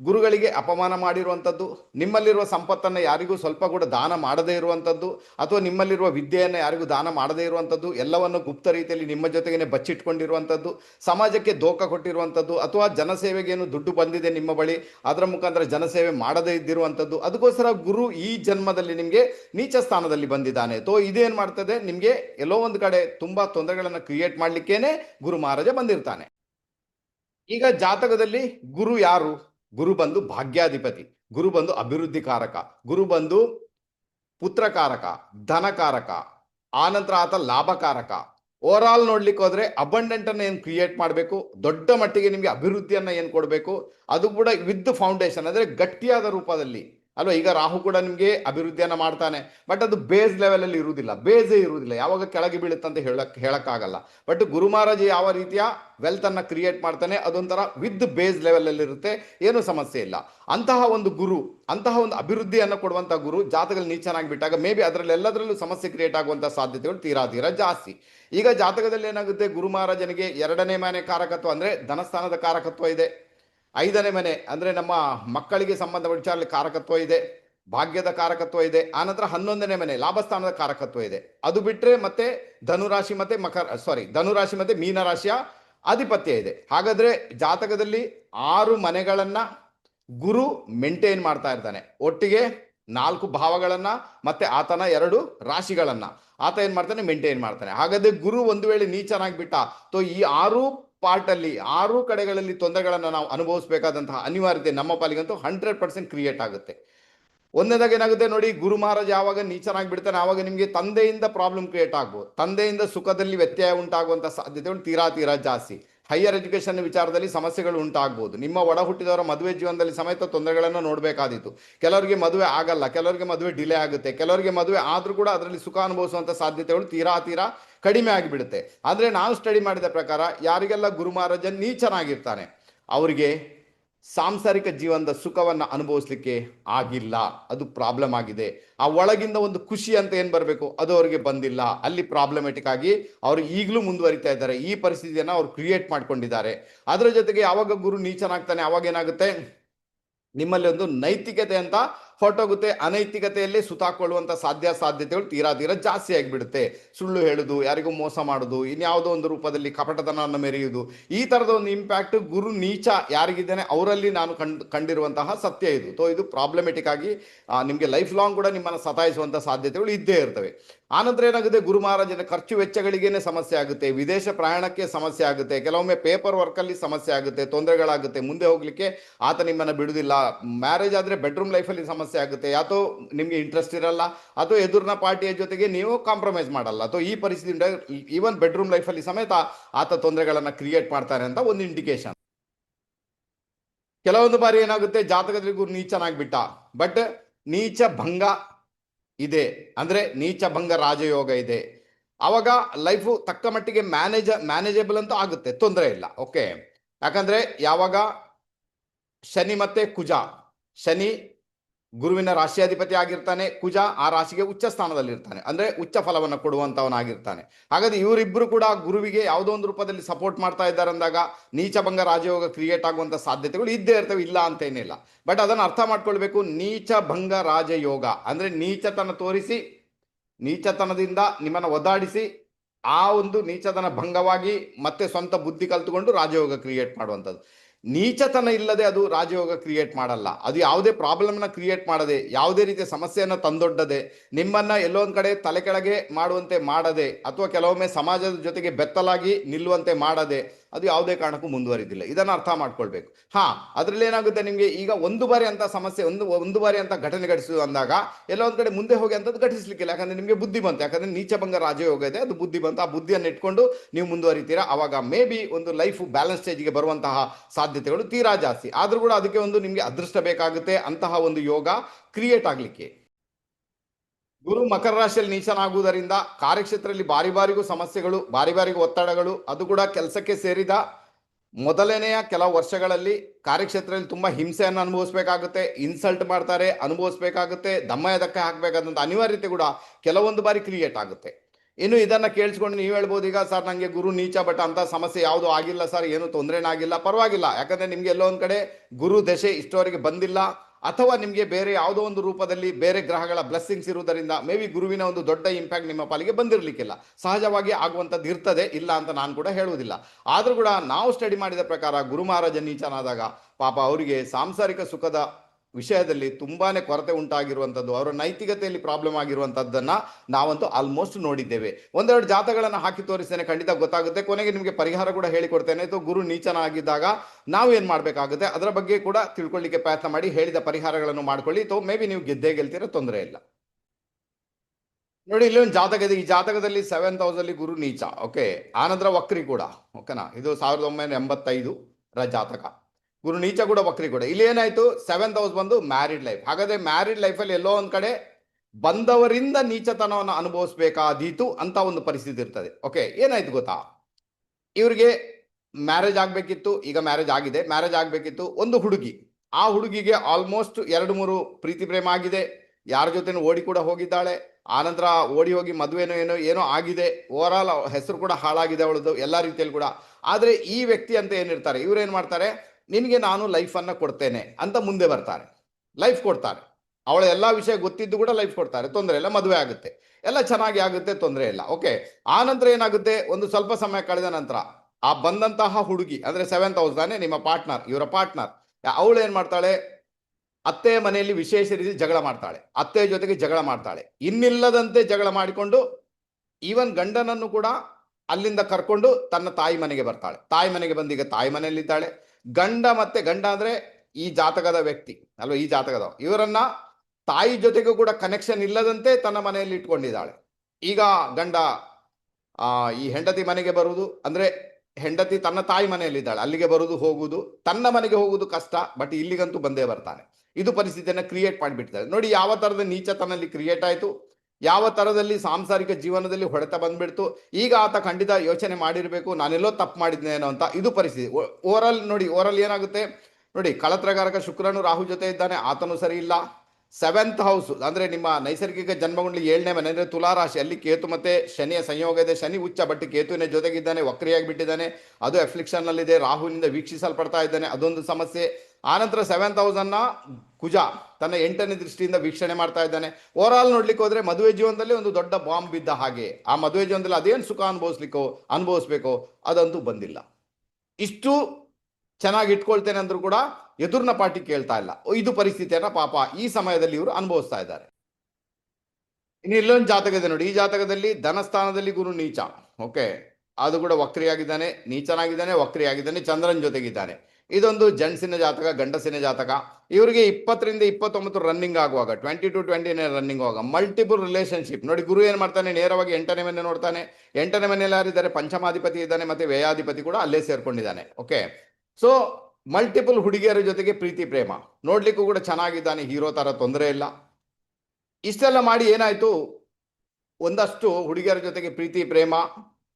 Speaker 1: ಗುರುಗಳಿಗೆ ಅಪಮಾನ ಮಾಡಿರುವಂಥದ್ದು, ನಿಮ್ಮಲ್ಲಿರುವ ಸಂಪತ್ತನ್ನು ಯಾರಿಗೂ ಸ್ವಲ್ಪ ಕೂಡ ದಾನ ಮಾಡದೇ ಇರುವಂಥದ್ದು, ಅಥವಾ ನಿಮ್ಮಲ್ಲಿರುವ ವಿದ್ಯೆಯನ್ನು ಯಾರಿಗೂ ದಾನ ಮಾಡದೇ ಇರುವಂಥದ್ದು, ಎಲ್ಲವನ್ನು ಗುಪ್ತ ರೀತಿಯಲ್ಲಿ ನಿಮ್ಮ ಜೊತೆಗೇನೆ ಬಚ್ಚಿಟ್ಕೊಂಡಿರುವಂಥದ್ದು, ಸಮಾಜಕ್ಕೆ ದೋಖ ಕೊಟ್ಟಿರುವಂಥದ್ದು, ಅಥವಾ ಜನಸೇವೆಗೆ ಏನು ದುಡ್ಡು ಬಂದಿದೆ ನಿಮ್ಮ ಬಳಿ, ಅದರ ಮುಖಾಂತರ ಜನಸೇವೆ ಮಾಡದೇ ಇದ್ದಿರುವಂಥದ್ದು, ಅದಕ್ಕೋಸ್ಕರ ಗುರು ಈ ಜನ್ಮದಲ್ಲಿ ನಿಮಗೆ ನೀಚ ಸ್ಥಾನದಲ್ಲಿ ಬಂದಿದ್ದಾನೆ. ತೋ, ಇದೇನು ಮಾಡ್ತದೆ? ನಿಮಗೆ ಎಲ್ಲೋ ಒಂದು ಕಡೆ ತುಂಬ ತೊಂದರೆಗಳನ್ನು ಕ್ರಿಯೇಟ್ ಮಾಡಲಿಕ್ಕೇನೆ ಗುರು ಮಹಾರಾಜ ಬಂದಿರ್ತಾನೆ. ಈಗ ಜಾತಕದಲ್ಲಿ ಗುರು ಯಾರು? ಗುರು ಬಂದು ಭಾಗ್ಯಾಧಿಪತಿ, ಗುರು ಬಂದು ಅಭಿವೃದ್ಧಿ ಕಾರಕ ಗುರು ಬಂದು ಪುತ್ರಕಾರಕ, ಧನಕಾರಕ, ಆನಂತರ ಆತ ಲಾಭಕಾರಕ. ಓವರ್ ಆಲ್ ನೋಡ್ಲಿಕ್ಕೆ ಹೋದ್ರೆ ಅಬಂಡೆಂಟ್ ಅನ್ನ ಏನು ಕ್ರಿಯೇಟ್ ಮಾಡಬೇಕು? ದೊಡ್ಡ ಮಟ್ಟಿಗೆ ನಿಮಗೆ ಅಭಿವೃದ್ಧಿಯನ್ನ ಏನು ಕೊಡಬೇಕು? ಅದು ಕೂಡ ವಿದ್ ಫೌಂಡೇಶನ್ ಅಂದ್ರೆ ಗಟ್ಟಿಯಾದ ರೂಪದಲ್ಲಿ. ಅಲ್ವಾ, ಈಗ ರಾಹು ಕೂಡ ನಿಮಗೆ ಅಭಿವೃದ್ಧಿಯನ್ನು ಮಾಡ್ತಾನೆ. ಬಟ್ ಅದು ಬೇಸ್ ಲೆವೆಲಲ್ಲಿ ಇರುವುದಿಲ್ಲ. ಬೇಸೇ ಇರುವುದಿಲ್ಲ. ಯಾವಾಗ ಕೆಳಗೆ ಬೀಳುತ್ತಂತ ಹೇಳಕ್, ಹೇಳಕ್ಕಾಗಲ್ಲ. ಬಟ್ ಗುರು ಮಹಾರಾಜ ಯಾವ ರೀತಿಯ ವೆಲ್ತ್ ಅನ್ನ ಕ್ರಿಯೇಟ್ ಮಾಡ್ತಾನೆ, ಅದೊಂಥರ ವಿತ್ ಬೇಸ್ ಲೆವೆಲ್ ಅಲ್ಲಿ ಇರುತ್ತೆ. ಏನು ಸಮಸ್ಯೆ ಇಲ್ಲ. ಅಂತಹ ಒಂದು ಗುರು, ಅಂತಹ ಒಂದು ಅಭಿವೃದ್ಧಿಯನ್ನು ಕೊಡುವಂತಹ ಗುರು ಜಾತಕದಲ್ಲಿ ನೀಚನಾಗಿ ಬಿಟ್ಟಾಗ ಮೇ ಬಿ ಅದರಲ್ಲಿ ಎಲ್ಲದರಲ್ಲೂ ಸಮಸ್ಯೆ ಕ್ರಿಯೇಟ್ ಆಗುವಂಥ ಸಾಧ್ಯತೆಗಳು ತೀರಾ ತೀರಾ ಜಾಸ್ತಿ. ಈಗ ಜಾತಕದಲ್ಲಿ ಏನಾಗುತ್ತೆ? ಗುರು ಮಹಾರಾಜನಿಗೆ ಎರಡನೇ ಮನೆ ಕಾರಕತ್ವ ಅಂದ್ರೆ ಧನಸ್ಥಾನದ ಕಾರಕತ್ವ ಇದೆ. ಐದನೇ ಮನೆ ಅಂದರೆ ನಮ್ಮ ಮಕ್ಕಳಿಗೆ ಸಂಬಂಧ ವಿಚಾರದಲ್ಲಿ ಕಾರಕತ್ವ ಇದೆ, ಭಾಗ್ಯದ ಕಾರಕತ್ವ ಇದೆ ಆನಂತರ ಹನ್ನೊಂದನೇ ಮನೆ, ಲಾಭಸ್ಥಾನದ ಕಾರಕತ್ವ ಇದೆ. ಅದು ಬಿಟ್ಟರೆ ಮತ್ತೆ ಧನುರಾಶಿ ಮತ್ತೆ ಮಕರ ಸಾರಿ ಧನುರಾಶಿ ಮತ್ತೆ ಮೀನರಾಶಿಯ ಆಧಿಪತ್ಯ ಇದೆ. ಹಾಗಾದ್ರೆ ಜಾತಕದಲ್ಲಿ ಆರು ಮನೆಗಳನ್ನ ಗುರು ಮೇಂಟೈನ್ ಮಾಡ್ತಾ ಇರ್ತಾನೆ. ಒಟ್ಟಿಗೆ ನಾಲ್ಕು ಭಾವಗಳನ್ನ ಮತ್ತೆ ಆತನ ಎರಡು ರಾಶಿಗಳನ್ನ. ಆತ ಏನ್ ಮಾಡ್ತಾನೆ? ಮೇಂಟೈನ್ ಮಾಡ್ತಾನೆ. ಹಾಗಾದ್ರೆ ಗುರು ಒಂದು ವೇಳೆ ನೀಚನಾಗ್ಬಿಟ್ಟ ತೋ ಈ ಆರು ಪಾರ್ಟ್ ಅಲ್ಲಿ ಆರು ಕಡೆಗಳಲ್ಲಿ ತೊಂದರೆಗಳನ್ನು ನಾವು ಅನುಭವಿಸಬೇಕಾದಂತಹ ಅನಿವಾರ್ಯತೆ ನಮ್ಮ ಪಾಲಿಗಂತೂ ಹಂಡ್ರೆಡ್ ಪರ್ಸೆಂಟ್ ಕ್ರಿಯೇಟ್ ಆಗುತ್ತೆ. ಒಂದನೇದಾಗ ಏನಾಗುತ್ತೆ ನೋಡಿ, ಗುರು ಮಹಾರಾಜ ಯಾವಾಗ ನೀಚನಾಗಿ ಬಿಡ್ತಾನೆ ಆವಾಗ ನಿಮಗೆ ತಂದೆಯಿಂದ ಪ್ರಾಬ್ಲಮ್ ಕ್ರಿಯೇಟ್ ಆಗ್ಬೋದು. ತಂದೆಯಿಂದ ಸುಖದಲ್ಲಿ ವ್ಯತ್ಯಯ ಉಂಟಾಗುವಂಥ ಸಾಧ್ಯತೆಗಳು ತೀರಾ ತೀರಾ ಜಾಸ್ತಿ. ಹೈಯರ್ ಎಜುಕೇಶನ್ ವಿಚಾರದಲ್ಲಿ ಸಮಸ್ಯೆಗಳು ಉಂಟಾಗ್ಬೋದು. ನಿಮ್ಮ ಒಡ ಹುಟ್ಟಿದವರ ಮದುವೆ ಜೀವನದಲ್ಲಿ ಸಮೇತ ತೊಂದರೆಗಳನ್ನು ನೋಡಬೇಕಾದೀತು. ಕೆಲವರಿಗೆ ಮದುವೆ ಆಗಲ್ಲ, ಕೆಲವರಿಗೆ ಮದುವೆ ಡಿಲೇ ಆಗುತ್ತೆ. ಕೆಲವರಿಗೆ ಮದುವೆ ಆದರೂ ಕೂಡ ಅದರಲ್ಲಿ ಸುಖ ಅನುಭವಿಸುವಂಥ ಸಾಧ್ಯತೆಗಳು ತೀರಾ ತೀರಾ ಕಡಿಮೆ ಆಗಿಬಿಡುತ್ತೆ. ಆದರೆ ನಾನು ಸ್ಟಡಿ ಮಾಡಿದ ಪ್ರಕಾರ ಯಾರಿಗೆಲ್ಲ ಗುರು ಮಹಾರಾಜ ನೀಚನಾಗಿರ್ತಾನೆ, ಅವರಿಗೆ ಸಾಂಸಾರಿಕ ಜೀವನದ ಸುಖವನ್ನು ಅನುಭವಿಸ್ಲಿಕ್ಕೆ ಆಗಿಲ್ಲ. ಅದು ಪ್ರಾಬ್ಲಮ್ ಆಗಿದೆ. ಆ ಒಳಗಿಂದ ಒಂದು ಖುಷಿ ಅಂತ ಏನು ಬರಬೇಕು? ಅದು ಅವರಿಗೆ ಬಂದಿಲ್ಲ. ಅಲ್ಲಿ ಪ್ರಾಬ್ಲಮೆಟಿಕ್ ಆಗಿ ಅವರು ಈಗಲೂ ಮುಂದುವರಿತಾ ಇದ್ದಾರೆ. ಈ ಪರಿಸ್ಥಿತಿಯನ್ನು ಅವ್ರು ಕ್ರಿಯೇಟ್ ಮಾಡ್ಕೊಂಡಿದ್ದಾರೆ. ಅದರ ಜೊತೆಗೆ ಯಾವಾಗ ಗುರು ನೀಚನಾಗ್ತಾನೆ, ಅವಾಗ ಏನಾಗುತ್ತೆ? ನಿಮ್ಮಲ್ಲಿ ಒಂದು ನೈತಿಕತೆ ಅಂತ ಹೊರಟೋಗುತ್ತೆ. ಅನೈತಿಕತೆಯಲ್ಲೇ ಸುತಾಕೊಳ್ಳುವಂಥ ಸಾಧ್ಯ ಸಾಧ್ಯತೆಗಳು ತೀರಾ ತೀರಾ ಜಾಸ್ತಿ ಆಗಿಬಿಡುತ್ತೆ. ಸುಳ್ಳು ಹೇಳೋದು, ಯಾರಿಗೂ ಮೋಸ ಮಾಡೋದು, ಇನ್ಯಾವುದೋ ಒಂದು ರೂಪದಲ್ಲಿ ಕಪಟತನವನ್ನು ಮೆರೆಯುವುದು ಈ ಥರದ ಒಂದು ಇಂಪ್ಯಾಕ್ಟ್ ಗುರು ನೀಚ ಯಾರಿಗಿದ್ದೇನೆ ಅವರಲ್ಲಿ ನಾನು ಕಂಡ್, ಕಂಡಿರುವಂತಹ ಸತ್ಯ ಇದು. ಸೊ ಇದು ಪ್ರಾಬ್ಲಮೆಟಿಕ್ ಆಗಿ ನಿಮಗೆ ಲೈಫ್ ಲಾಂಗ್ ಕೂಡ ನಿಮ್ಮನ್ನು ಸತಾಯಿಸುವಂಥ ಸಾಧ್ಯತೆಗಳು ಇದ್ದೇ ಇರ್ತವೆ. ಆನಂತರ ಏನಾಗುತ್ತೆ? ಗುರು ಮಹಾರಾಜನ ಖರ್ಚು ವೆಚ್ಚಗಳಿಗೇನೆ ಸಮಸ್ಯೆ ಆಗುತ್ತೆ. ವಿದೇಶ ಪ್ರಯಾಣಕ್ಕೆ ಸಮಸ್ಯೆ ಆಗುತ್ತೆ. ಕೆಲವೊಮ್ಮೆ ಪೇಪರ್ ವರ್ಕಲ್ಲಿ ಸಮಸ್ಯೆ ಆಗುತ್ತೆ, ತೊಂದರೆಗಳಾಗುತ್ತೆ. ಮುಂದೆ ಹೋಗ್ಲಿಕ್ಕೆ ಆತ ನಿಮ್ಮನ್ನ ಬಿಡುವುದಿಲ್ಲ ಮ್ಯಾರೇಜ್ ಆದ್ರೆ ಬೆಡ್ರೂಮ್ ಲೈಫಲ್ಲಿ ಸಮಸ್ಯೆ ಆಗುತ್ತೆ. ಯಾತೋ ನಿಮಗೆ ಇಂಟ್ರೆಸ್ಟ್ ಇರಲ್ಲ, ಅಥವಾ ಎದುರಿನ ಪಾರ್ಟಿಯ ಜೊತೆಗೆ ನೀವು ಕಾಂಪ್ರಮೈಸ್ ಮಾಡಲ್ಲ. ಅಥವಾ ಈ ಪರಿಸ್ಥಿತಿ ಈವನ್ ಬೆಡ್ರೂಮ್ ಲೈಫಲ್ಲಿ ಸಮೇತ ಆತ ತೊಂದರೆಗಳನ್ನು ಕ್ರಿಯೇಟ್ ಮಾಡ್ತಾರೆ ಅಂತ ಒಂದು ಇಂಡಿಕೇಶನ್ ಕೆಲವೊಂದು ಬಾರಿ ಏನಾಗುತ್ತೆ? ಜಾತಕದಲ್ಲಿ ಗುರು ನೀಚನಾಗ್ಬಿಟ್ಟ. ಬಟ್ ನೀಚ ಭಂಗ ಇದೆ. ಅಂದರೆ ನೀಚ ಭಂಗ ರಾಜಯೋಗ ಇದೆ. ಅವಾಗ ಲೈಫು ತಕ್ಕ ಮಟ್ಟಿಗೆ ಮ್ಯಾನೇಜ ಮ್ಯಾನೇಜಬಲ್ ಅಂತ ಆಗುತ್ತೆ. ತೊಂದರೆ ಇಲ್ಲ. ಓಕೆ ಯಾಕಂದರೆ ಯಾವಾಗ ಶನಿ ಮತ್ತೆ ಕುಜ. ಶನಿ ಗುರುವಿನ ರಾಶಿಯಾಧಿಪತಿ ಆಗಿರ್ತಾನೆ, ಕುಜ ಆ ರಾಶಿಗೆ ಉಚ್ಚ ಸ್ಥಾನದಲ್ಲಿ ಇರ್ತಾನೆ ಅಂದ್ರೆ ಉಚ್ಚ ಫಲವನ್ನು ಕೊಡುವಂತವನಾಗಿರ್ತಾನೆ. ಹಾಗಾದ್ರೆ ಇವರಿಬ್ಬರು ಕೂಡ ಗುರುವಿಗೆ ಯಾವುದೋ ಒಂದು ರೂಪದಲ್ಲಿ ಸಪೋರ್ಟ್ ಮಾಡ್ತಾ ಇದ್ದಾರೆ ಅಂದಾಗ ನೀಚಭಂಗ ರಾಜಯೋಗ ಕ್ರಿಯೇಟ್ ಆಗುವಂತ ಸಾಧ್ಯತೆಗಳು ಇದ್ದೇ ಇರ್ತವೆ, ಇಲ್ಲ ಅಂತ ಏನಿಲ್ಲ. ಬಟ್ ಅದನ್ನು ಅರ್ಥ ಮಾಡ್ಕೊಳ್ಬೇಕು, ನೀಚ ಭಂಗ ರಾಜಯೋಗ. ಅಂದ್ರೆ ನೀಚತನ ತೋರಿಸಿ, ನೀಚತನದಿಂದ ನಿಮ್ಮನ್ನು ಒದ್ದಾಡಿಸಿ, ಆ ಒಂದು ನೀಚತನ ಭಂಗವಾಗಿ ಮತ್ತೆ ಸ್ವಂತ ಬುದ್ಧಿ ಕಲ್ತುಕೊಂಡು ರಾಜಯೋಗ ಕ್ರಿಯೇಟ್ ಮಾಡುವಂಥದ್ದು. ನೀಚತನ ಇಲ್ಲದೆ ಅದು ರಾಜಯೋಗ ಕ್ರಿಯೇಟ್ ಮಾಡಲ್ಲ. ಅದು ಯಾವುದೇ ಪ್ರಾಬ್ಲಮ್ನ ಕ್ರಿಯೇಟ್ ಮಾಡದೆ, ಯಾವುದೇ ರೀತಿಯ ಸಮಸ್ಯೆಯನ್ನು ತಂದೊಡ್ಡದೆ, ನಿಮ್ಮನ್ನ ಎಲ್ಲೋ ಒಂದ್ ಕಡೆ ತಲೆ ಕೆಳಗೆ ಮಾಡುವಂತೆ ಮಾಡದೆ, ಅಥವಾ ಕೆಲವೊಮ್ಮೆ ಸಮಾಜದ ಜೊತೆಗೆ ಬೆತ್ತಲಾಗಿ ನಿಲ್ಲುವಂತೆ ಮಾಡದೆ ಅದು ಯಾವುದೇ ಕಾರಣಕ್ಕೂ ಮುಂದುವರಿದಿಲ್ಲ. ಇದನ್ನು ಅರ್ಥ ಮಾಡ್ಕೊಳ್ಬೇಕು. ಹಾ, ಅದರಲ್ಲಿ ಏನಾಗುತ್ತೆ ನಿಮಗೆ ಈಗ ಒಂದು ಬಾರಿ ಅಂತ ಸಮಸ್ಯೆ, ಒಂದು ಒಂದು ಬಾರಿ ಅಂತ ಘಟನೆ ಘಟಿಸು ಅಂದಾಗ ಎಲ್ಲ ಒಂದು ಕಡೆ ಮುಂದೆ ಹೋಗಿ ಅಂತದ್ದು ಘಟಿಸ್ಲಿಕ್ಕಿಲ್ಲ. ಯಾಕಂದ್ರೆ ನಿಮಗೆ ಬುದ್ಧಿ ಬಂತು. ಯಾಕಂದ್ರೆ ನೀಚಭಂಗ ರಾಜಯೋಗ ಇದೆ. ಅದು ಬುದ್ಧಿ ಬಂತು. ಆ ಬುದ್ಧಿಯನ್ನು ಇಟ್ಕೊಂಡು ನೀವು ಮುಂದುವರಿತೀರಾ? ಅವಾಗ ಮೇ ಬಿ ಒಂದು ಲೈಫ್ ಬ್ಯಾಲೆನ್ಸ್ ಸ್ಟೇಜ್ಗೆ ಬರುವಂತಹ ಸಾಧ್ಯತೆಗಳು ತೀರಾ ಜಾಸ್ತಿ. ಆದರೂ ಕೂಡ ಅದಕ್ಕೆ ಒಂದು ನಿಮಗೆ ಅದೃಷ್ಟ ಬೇಕಾಗುತ್ತೆ ಅಂತಹ ಒಂದು ಯೋಗ ಕ್ರಿಯೇಟ್ ಆಗ್ಲಿಕ್ಕೆ. ಗುರು ಮಕರ ರಾಶಿಯಲ್ಲಿ ನೀಚನಾಗುವುದರಿಂದ ಕಾರ್ಯಕ್ಷೇತ್ರದಲ್ಲಿ ಬಾರಿ ಬಾರಿಗೂ ಸಮಸ್ಯೆಗಳು, ಬಾರಿ ಬಾರಿಗೂ ಒತ್ತಡಗಳು, ಅದು ಕೂಡ ಕೆಲಸಕ್ಕೆ ಸೇರಿದ ಮೊದಲನೆಯ ಕೆಲವು ವರ್ಷಗಳಲ್ಲಿ ಕಾರ್ಯಕ್ಷೇತ್ರದಲ್ಲಿ ತುಂಬಾ ಹಿಂಸೆಯನ್ನು ಅನುಭವಿಸಬೇಕಾಗುತ್ತೆ, ಇನ್ಸಲ್ಟ್ ಮಾಡ್ತಾರೆ, ಅನುಭವಿಸಬೇಕಾಗುತ್ತೆ ದಮ್ಮ ಎದಕ್ಕೆ ಹಾಕಬೇಕಾದಂಥ ಅನಿವಾರ್ಯತೆ ಕೂಡ ಕೆಲವೊಂದು ಬಾರಿ ಕ್ರಿಯೇಟ್ ಆಗುತ್ತೆ. ಇನ್ನು ಇದನ್ನ ಕೇಳಿಸ್ಕೊಂಡು ನೀವು ಹೇಳ್ಬೋದು, ಈಗ ಸರ್ ನನಗೆ ಗುರು ನೀಚ, ಬಟ್ ಅಂತ ಸಮಸ್ಯೆ ಯಾವುದು ಆಗಿಲ್ಲ ಸರ್, ಏನು ತೊಂದರೆನಾಗಿಲ್ಲ, ಪರವಾಗಿಲ್ಲ. ಯಾಕಂದ್ರೆ ನಿಮಗೆ ಎಲ್ಲೋ ಒಂದು ಕಡೆ ಗುರು ದಶೆ ಇಷ್ಟೋರಿಗೆ ಬಂದಿಲ್ಲ ಅಥವಾ ನಿಮಗೆ ಬೇರೆ ಯಾವುದೋ ಒಂದು ರೂಪದಲ್ಲಿ ಬೇರೆ ಗ್ರಹಗಳ ಬ್ಲೆಸ್ಸಿಂಗ್ಸ್ ಇರುವುದರಿಂದ ಮೇ ಬಿ ಗುರುವಿನ ಒಂದು ದೊಡ್ಡ ಇಂಪ್ಯಾಕ್ಟ್ ನಿಮ್ಮ ಪಾಲಿಗೆ ಬಂದಿರಲಿಕ್ಕಿಲ್ಲ. ಸಹಜವಾಗಿ ಆಗುವಂಥದ್ದು ಇರ್ತದೆ, ಇಲ್ಲ ಅಂತ ನಾನು ಕೂಡ ಹೇಳುವುದಿಲ್ಲ. ಆದರೂ ಕೂಡ ನಾವು ಸ್ಟಡಿ ಮಾಡಿದ ಪ್ರಕಾರ ಗುರು ಮಹಾರಾಜ ನೀಚನಾದಾಗ ಪಾಪ ಅವರಿಗೆ ಸಾಂಸಾರಿಕ ಸುಖದ ವಿಷಯದಲ್ಲಿ ತುಂಬಾನೇ ಕೊರತೆ ಉಂಟಾಗಿರುವಂಥದ್ದು ಅವರ ನೈತಿಕತೆಯಲ್ಲಿ ಪ್ರಾಬ್ಲಮ್ ಆಗಿರುವಂಥದ್ದನ್ನು ನಾವಂತೂ ಆಲ್ಮೋಸ್ಟ್ ನೋಡಿದ್ದೇವೆ. ಒಂದೆರಡು ಜಾತಗಳನ್ನು ಹಾಕಿ ತೋರಿಸ್ತೇನೆ, ಖಂಡಿತ ಗೊತ್ತಾಗುತ್ತೆ. ಕೊನೆಗೆ ನಿಮಗೆ ಪರಿಹಾರ ಕೂಡ ಹೇಳಿಕೊಡ್ತೇನೆ. ಅಥವಾ ಗುರು ನೀಚನಾಗಿದ್ದಾಗ ನಾವು ಏನು ಮಾಡಬೇಕಾಗುತ್ತೆ? ಅದರ ಬಗ್ಗೆ ಕೂಡ ತಿಳ್ಕೊಳ್ಳಿಕ್ಕೆ ಪ್ರಯತ್ನ ಮಾಡಿ, ಹೇಳಿದ ಪರಿಹಾರಗಳನ್ನು ಮಾಡ್ಕೊಳ್ಳಿ. ಅಥವಾ ಮೇ ಬಿ ನೀವು ಗೆದ್ದೇ ಗೆಲ್ತೀರ, ತೊಂದರೆ ಇಲ್ಲ. ನೋಡಿ ಇಲ್ಲಿ ಒಂದು ಜಾತಕ ಇದೆ ಈ ಜಾತಕದಲ್ಲಿ ಸೆವೆನ್ ಅಲ್ಲಿ ಗುರು ನೀಚ ಓಕೆ ಆನಂತರ ವಕ್ರಿ ಕೂಡ ಓಕೆನಾ ಇದು ಸಾವಿರದ ಒಂಬೈನೂರ ಎಂಬತ್ತೈದು ರ ಜಾತಕ. ಗುರು ನೀಚ ಕೂಡ ಬಕ್ರಿ ಕೂಡ. ಇಲ್ಲಿ ಏನಾಯ್ತು? ಸೆವೆಂತ್ ಹೌಸ್ ಬಂದು ಮ್ಯಾರಿಡ್ ಲೈಫ್ ಹಾಗಾದ್ರೆ ಮ್ಯಾರಿಡ್ ಲೈಫಲ್ಲಿ ಎಲ್ಲೋ ಒಂದ್ ಕಡೆ ಬಂದವರಿಂದ ನೀಚತನವನ್ನು ಅನುಭವಿಸ್ಬೇಕಾದೀತು ಅಂತ ಒಂದು ಪರಿಸ್ಥಿತಿ ಇರ್ತದೆ. ಓಕೆ ಏನಾಯ್ತು ಗೊತ್ತಾ? ಇವರಿಗೆ ಮ್ಯಾರೇಜ್ ಆಗ್ಬೇಕಿತ್ತು, ಈಗ ಮ್ಯಾರೇಜ್ ಆಗಿದೆ. ಮ್ಯಾರೇಜ್ ಆಗ್ಬೇಕಿತ್ತು ಒಂದು ಹುಡುಗಿ. ಆ ಹುಡುಗಿಗೆ ಆಲ್ಮೋಸ್ಟ್ ಎರಡು ಮೂರು ಪ್ರೀತಿ ಪ್ರೇಮ ಆಗಿದೆ. ಯಾರ ಜೊತೆನೂ ಓಡಿ ಕೂಡ ಹೋಗಿದ್ದಾಳೆ. ಆನಂತರ ಓಡಿ ಹೋಗಿ ಮದುವೆನೋ ಏನೋ ಏನೋ ಆಗಿದೆ. ಓವರ್ ಹೆಸರು ಕೂಡ ಹಾಳಾಗಿದೆ ಅವಳದು, ಎಲ್ಲ ರೀತಿಯಲ್ಲಿ ಕೂಡ. ಆದರೆ ಈ ವ್ಯಕ್ತಿ ಅಂತ ಏನಿರ್ತಾರೆ? ಇವ್ರು ಏನು ಮಾಡ್ತಾರೆ? ನಿನಗೆ ನಾನು ಲೈಫನ್ನು ಕೊಡ್ತೇನೆ ಅಂತ ಮುಂದೆ ಬರ್ತಾರೆ. ಲೈಫ್ ಕೊಡ್ತಾರೆ. ಅವಳ ಎಲ್ಲ ವಿಷಯ ಗೊತ್ತಿದ್ದು ಕೂಡ ಲೈಫ್ ಕೊಡ್ತಾರೆ. ತೊಂದರೆ ಇಲ್ಲ, ಮದುವೆ ಆಗುತ್ತೆ. ಎಲ್ಲ ಚೆನ್ನಾಗಿ ಆಗುತ್ತೆ, ತೊಂದರೆ ಇಲ್ಲ. ಓಕೆ ಆ ನಂತರ ಏನಾಗುತ್ತೆ? ಒಂದು ಸ್ವಲ್ಪ ಸಮಯ ಕಳೆದ ನಂತರ ಆ ಬಂದಂತಹ ಹುಡುಗಿ, ಅಂದರೆ ಸೆವೆಂತ್ ಹೌಸ್ ತಾನೆ ನಿಮ್ಮ ಪಾರ್ಟ್ನರ್ ಇವರ ಪಾರ್ಟ್ನರ್ ಅವಳು ಏನು ಮಾಡ್ತಾಳೆ? ಅತ್ತೆಯ ಮನೆಯಲ್ಲಿ ವಿಶೇಷ ರೀತಿ ಜಗಳ ಮಾಡ್ತಾಳೆ. ಅತ್ತೆಯ ಜೊತೆಗೆ ಜಗಳ ಮಾಡ್ತಾಳೆ. ಇನ್ನಿಲ್ಲದಂತೆ ಜಗಳ ಮಾಡಿಕೊಂಡು ಈವನ್ ಗಂಡನನ್ನು ಕೂಡ ಅಲ್ಲಿಂದ ಕರ್ಕೊಂಡು ತನ್ನ ತಾಯಿ ಮನೆಗೆ ಬರ್ತಾಳೆ. ತಾಯಿ ಮನೆಗೆ ಬಂದೀಗ ತಾಯಿ ಮನೆಯಲ್ಲಿದ್ದಾಳೆ. ಗಂಡ ಮತ್ತೆ ಗಂಡ ಅಂದ್ರೆ ಈ ಜಾತಕದ ವ್ಯಕ್ತಿ, ಅಲ್ವಾ? ಈ ಜಾತಕದ. ಇವರನ್ನ ತಾಯಿ ಜೊತೆಗೂ ಕೂಡ ಕನೆಕ್ಷನ್ ಇಲ್ಲದಂತೆ ತನ್ನ ಮನೆಯಲ್ಲಿ ಇಟ್ಕೊಂಡಿದ್ದಾಳೆ. ಈಗ ಗಂಡ ಈ ಹೆಂಡತಿ ಮನೆಗೆ ಬರುವುದು ಅಂದ್ರೆ ಹೆಂಡತಿ ತನ್ನ ತಾಯಿ ಮನೆಯಲ್ಲಿದ್ದಾಳೆ. ಅಲ್ಲಿಗೆ ಬರುವುದು ಹೋಗುವುದು, ತನ್ನ ಮನೆಗೆ ಹೋಗುವುದು ಕಷ್ಟ ಬಟ್ ಇಲ್ಲಿಗಂತೂ ಬಂದೇ ಬರ್ತಾನೆ. ಇದು ಪರಿಸ್ಥಿತಿಯನ್ನ ಕ್ರಿಯೇಟ್ ಮಾಡಿಬಿಟ್ಟಿದ್ದಾರೆ. ನೋಡಿ ಯಾವ ತರದ ನೀಚತನಲ್ಲಿ ಕ್ರಿಯೇಟ್ ಆಯ್ತು? ಯಾವ ತರದಲ್ಲಿ ಸಾಂಸಾರಿಕ ಜೀವನದಲ್ಲಿ ಹೊಡೆತ ಬಂದ್ಬಿಡ್ತು? ಈಗ ಆತ ಖಂಡಿತ ಯೋಚನೆ ಮಾಡಿರಬೇಕು, ನಾನೆಲ್ಲೋ ತಪ್ಪು ಮಾಡಿದ್ನೇನೋ ಅಂತ. ಇದು ಪರಿಸ್ಥಿತಿ. ಓವರಲ್ ನೋಡಿ ಓವರಲ್ ಏನಾಗುತ್ತೆ? ನೋಡಿ ಕಳತ್ರಗಾರಕ ಶುಕ್ರನು ರಾಹು ಜೊತೆ ಇದ್ದಾನೆ, ಆತನು ಸರಿ ಇಲ್ಲ. ಸೆವೆಂತ್ ಹೌಸ್ ಅಂದ್ರೆ ನಿಮ್ಮ ನೈಸರ್ಗಿಕ ಜನ್ಮಗುಂಡ್ಲಿ ಏಳನೇ ಮನೆ, ಅಂದ್ರೆ ತುಲಾರಾಶಿ ಅಲ್ಲಿ ಕೇತು ಮತ್ತೆ ಶನಿಯ ಸಂಯೋಗ ಇದೆ. ಶನಿ ಉಚ್ಚ, ಬಟ್ ಕೇತುವಿನ ಜೊತೆಗಿದ್ದಾನೆ, ವಕ್ರಿಯಾಗಿ ಬಿಟ್ಟಿದ್ದಾನೆ. ಅದು ಎಫ್ಲಿಕ್ಷನ್ ಅಲ್ಲಿದೆ ರಾಹುವಿನಿಂದ ವೀಕ್ಷಿಸಲ್ಪಡ್ತಾ ಇದ್ದಾನೆ. ಅದೊಂದು ಸಮಸ್ಯೆ. ಆನಂತರ ಸೆವೆನ್ ತೌಸಂಡ್ನ ಕುಜ ತನ್ನ ಎಂಟನೇ ದೃಷ್ಟಿಯಿಂದ ವೀಕ್ಷಣೆ ಮಾಡ್ತಾ ಇದ್ದಾನೆ. ಓವರ್ ಆಲ್ ನೋಡ್ಲಿಕ್ಕೆ ಹೋದ್ರೆ ಮದುವೆ ಜೀವನದಲ್ಲಿ ಒಂದು ದೊಡ್ಡ ಬಾಂಬ್ ಬಿದ್ದ ಹಾಗೆ, ಆ ಮದುವೆ ಜೀವನದಲ್ಲಿ ಅದೇನು ಸುಖ ಅನುಭವಿಸ್ಲಿಕ್ಕೋ, ಅನುಭವಿಸ್ಬೇಕೋ ಅದಂತೂ ಬಂದಿಲ್ಲ. ಇಷ್ಟು ಚೆನ್ನಾಗಿ ಇಟ್ಕೊಳ್ತೇನೆ ಅಂದ್ರೂ ಕೂಡ ಎದುರಿನ ಪಾರ್ಟಿ ಕೇಳ್ತಾ ಇಲ್ಲ. ಇದು ಪರಿಸ್ಥಿತಿಯನ್ನ ಪಾಪ ಈ ಸಮಯದಲ್ಲಿ ಇವರು ಅನುಭವಿಸ್ತಾ ಇದ್ದಾರೆ. ಇನ್ನು ಇಲ್ಲೊಂದು ಜಾತಕ ಇದೆ ನೋಡಿ. ಈ ಜಾತಕದಲ್ಲಿ ಧನಸ್ಥಾನದಲ್ಲಿ ಗುರು ನೀಚ. ಓಕೆ ಅದು ಕೂಡ ವಕ್ರಿಯಾಗಿದ್ದಾನೆ, ನೀಚನಾಗಿದ್ದಾನೆ, ವಕ್ರಿಯಾಗಿದ್ದಾನೆ, ಚಂದ್ರನ ಜೊತೆಗಿದ್ದಾನೆ. ಇದೊಂದು ಜೆಂಟ್ಸಿನ ಜಾತಕ, ಗಂಡಸಿನ ಜಾತಕ. ಇವರಿಗೆ ಇಪ್ಪತ್ತರಿಂದ ಇಪ್ಪತ್ತೊಂಬತ್ತು ರನ್ನಿಂಗ್ ಆಗುವಾಗ twenty two twenty nine running ಆಗುವಾಗ ಮಲ್ಟಿಪಲ್ ರಿಲೇಷನ್ಶಿಪ್ ನೋಡಿ, ಗುರು ಏನು ಮಾಡ್ತಾನೆ? ನೇರವಾಗಿ ಎಂಟನೇ ಮನೆ ನೋಡ್ತಾನೆ. ಎಂಟನೇ ಮನೆಯಲ್ಲಿ ಯಾರಿದ್ದಾರೆ? ಪಂಚಮಾಧಿಪತಿ ಇದ್ದಾನೆ ಮತ್ತೆ ವ್ಯಯಾಧಿಪತಿ ಕೂಡ ಅಲ್ಲೇ ಸೇರ್ಕೊಂಡಿದ್ದಾನೆ. ಓಕೆ ಸೊ ಮಲ್ಟಿಪಲ್ ಹುಡುಗಿಯರ ಜೊತೆಗೆ ಪ್ರೀತಿ, ಪ್ರೇಮ. ನೋಡ್ಲಿಕ್ಕೂ ಕೂಡ ಚೆನ್ನಾಗಿದ್ದಾನೆ. ಹೀರೋ ತರ ತೊಂದರೆ ಇಲ್ಲ. ಇಷ್ಟೆಲ್ಲ ಮಾಡಿ ಏನಾಯಿತು? ಒಂದಷ್ಟು ಹುಡುಗಿಯರ ಜೊತೆಗೆ ಪ್ರೀತಿ, ಪ್ರೇಮ,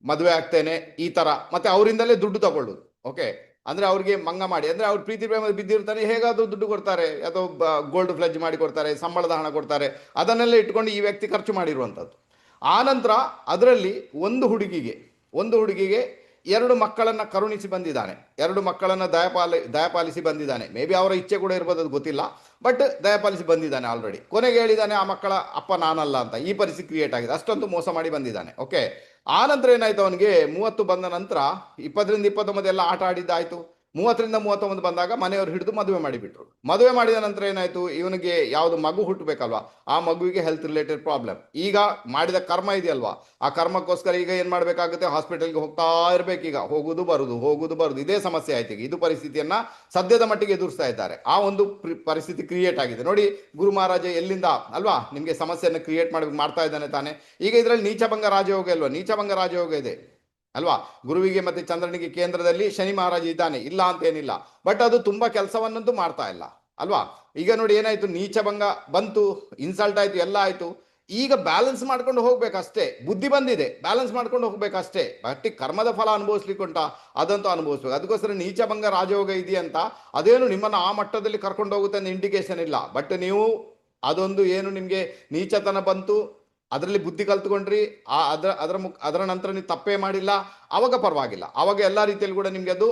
Speaker 1: ಮದುವೆ ಆಗ್ತೇನೆ, ಈ ತರ. ಮತ್ತೆ ಅವರಿಂದಲೇ ದುಡ್ಡು ತಗೊಳ್ಳೋದು. ಓಕೆ ಅಂದ್ರೆ ಅವ್ರಿಗೆ ಮಂಗ ಮಾಡಿ. ಅಂದ್ರೆ ಅವ್ರ ಪ್ರೀತಿ ಪ್ರೇಮ ಬಿದ್ದಿರ್ತಾರೆ, ಹೇಗಾದ್ರೂ ದುಡ್ಡು ಕೊಡ್ತಾರೆ ಅಥವಾ ಗೋಲ್ಡ್ ಫ್ಲಜ್ ಮಾಡಿ ಕೊಡ್ತಾರೆ, ಸಂಬಳದ ಹಣ ಕೊಡ್ತಾರೆ, ಅದನ್ನೆಲ್ಲ ಇಟ್ಕೊಂಡು ಈ ವ್ಯಕ್ತಿ ಖರ್ಚು ಮಾಡಿರುವಂಥದ್ದು. ಆ ನಂತರ ಅದರಲ್ಲಿ ಒಂದು ಹುಡುಗಿಗೆ ಒಂದು ಹುಡುಗಿಗೆ ಎರಡು ಮಕ್ಕಳನ್ನ ಕರುಣಿಸಿ ಬಂದಿದ್ದಾನೆ. ಎರಡು ಮಕ್ಕಳನ್ನ ದಯಪಾಲಿ, ದಯಪಾಲಿಸಿ ಬಂದಿದ್ದಾನೆ. ಮೇ ಬಿ ಅವರ ಇಚ್ಛೆ ಕೂಡ ಇರ್ಬೋದು, ಅದು ಗೊತ್ತಿಲ್ಲ. ಬಟ್ ದಯಪಾಲಿಸಿ ಬಂದಿದ್ದಾನೆ ಆಲ್ರೆಡಿ ಕೊನೆಗೆ ಹೇಳಿದ್ದಾನೆ ಆ ಮಕ್ಕಳ ಅಪ್ಪ ನಾನಲ್ಲ ಅಂತ. ಈ ಪರಿಸ್ಥಿತಿ ಕ್ರಿಯೇಟ್ ಆಗಿದೆ. ಅಷ್ಟೊಂದು ಮೋಸ ಮಾಡಿ ಬಂದಿದ್ದಾನೆ. ಓಕೆ ಆ ನಂತರ ಏನಾಯ್ತು ಅವನಿಗೆ ಮೂವತ್ತು ಬಂದ ನಂತರ ಇಪ್ಪತ್ತರಿಂದ ಇಪ್ಪತ್ತೊಂಬತ್ತು ಎಲ್ಲ ಆಟ ಆಡಿದ್ದಾಯ್ತು. ಮೂವತ್ತರಿಂದ ಮೂವತ್ತೊಂಬತ್ತು ಬಂದಾಗ ಮನೆಯವರು ಹಿಡಿದು ಮದುವೆ ಮಾಡಿಬಿಟ್ರು. ಮದುವೆ ಮಾಡಿದ ನಂತರ ಏನಾಯ್ತು? ಇವನಿಗೆ ಯಾವುದು ಮಗು ಹುಟ್ಟಬೇಕಲ್ವಾ ಆ ಮಗುವಿಗೆ ಹೆಲ್ತ್ ರಿಲೇಟೆಡ್ ಪ್ರಾಬ್ಲಮ್ ಈಗ ಮಾಡಿದ ಕರ್ಮ ಇದೆಯಲ್ವಾ? ಆ ಕರ್ಮಕ್ಕೋಸ್ಕರ ಈಗ ಏನು ಮಾಡಬೇಕಾಗುತ್ತೆ? ಹಾಸ್ಪಿಟಲ್ಗೆ ಹೋಗ್ತಾ ಇರಬೇಕು ಈಗ ಹೋಗುದು ಬರುದು ಹೋಗುದು ಬರುದು. ಇದೇ ಸಮಸ್ಯೆ ಆಯ್ತು ಇದು ಪರಿಸ್ಥಿತಿಯನ್ನ ಸದ್ಯದ ಮಟ್ಟಿಗೆ ಎದುರಿಸ್ತಾ ಇದ್ದಾರೆ. ಆ ಒಂದು ಪ್ರಿ- ಪರಿಸ್ಥಿತಿ ಕ್ರಿಯೇಟ್ ಆಗಿದೆ. ನೋಡಿ, ಗುರು ಮಹಾರಾಜ ಎಲ್ಲಿಂದ, ಅಲ್ವಾ? ನಿಮಗೆ ಸಮಸ್ಯೆಯನ್ನು ಕ್ರಿಯೇಟ್ ಮಾಡಿ, ಮಾಡ್ತಾ ಇದ್ದಾನೆ ತಾನೆ. ಈಗ ಇದರಲ್ಲಿ ನೀಚಭಂಗ ರಾಜಯೋಗ ಅಲ್ವಾ ನೀಚಭಂಗ ರಾಜಯೋಗ ಇದೆ. ಅಲ್ವಾ? ಗುರುವಿಗೆ ಮತ್ತೆ ಚಂದ್ರನಿಗೆ ಕೇಂದ್ರದಲ್ಲಿ ಶನಿ ಮಹಾರಾಜ ಇದ್ದಾನೆ. ಇಲ್ಲ ಅಂತ ಏನಿಲ್ಲ ಬಟ್ ಅದು ತುಂಬಾ ಕೆಲಸವನ್ನಂತೂ ಮಾಡ್ತಾ ಇಲ್ಲ. ಅಲ್ವಾ? ಈಗ ನೋಡಿ ಏನಾಯ್ತು? ನೀಚಭಂಗ ಬಂತು ಇನ್ಸಲ್ಟ್ ಆಯ್ತು, ಎಲ್ಲ ಆಯ್ತು. ಈಗ ಬ್ಯಾಲೆನ್ಸ್ ಮಾಡ್ಕೊಂಡು ಹೋಗ್ಬೇಕಷ್ಟೇ. ಬುದ್ಧಿ ಬಂದಿದೆ. ಬ್ಯಾಲೆನ್ಸ್ ಮಾಡ್ಕೊಂಡು ಹೋಗ್ಬೇಕಷ್ಟೇ. ಬಟ್ ಕರ್ಮದ ಫಲ ಅನುಭವಿಸ್ಲಿಕ್ಕೆ ಉಂಟಾ ಅದಂತೂ ಅನುಭವಿಸ್ಬೇಕು. ಅದಕ್ಕೋಸ್ಕರ ನೀಚಭಂಗ ರಾಜಯೋಗ ಇದೆಯಂತ, ಅದೇನು ನಿಮ್ಮನ್ನು ಆ ಮಟ್ಟದಲ್ಲಿ ಕರ್ಕೊಂಡು ಹೋಗುತ್ತೆ ಅಂತ ಇಂಡಿಕೇಶನ್ ಇಲ್ಲ. ಬಟ್ ನೀವು ಅದೊಂದು ಏನು ನಿಮಗೆ ನೀಚತನ ಬಂತು ಅದರಲ್ಲಿ ಬುದ್ಧಿ ಕಲ್ತ್ಕೊಂಡ್ರಿ, ಆ ಅದರ ಅದರ ಮುಖ, ಅದರ ನಂತರ ನೀವು ತಪ್ಪೇ ಮಾಡಿಲ್ಲ ಅವಾಗ ಪರವಾಗಿಲ್ಲ. ಅವಾಗ ಎಲ್ಲ ರೀತಿಯಲ್ಲಿ ಕೂಡ ನಿಮ್ಗೆ ಅದು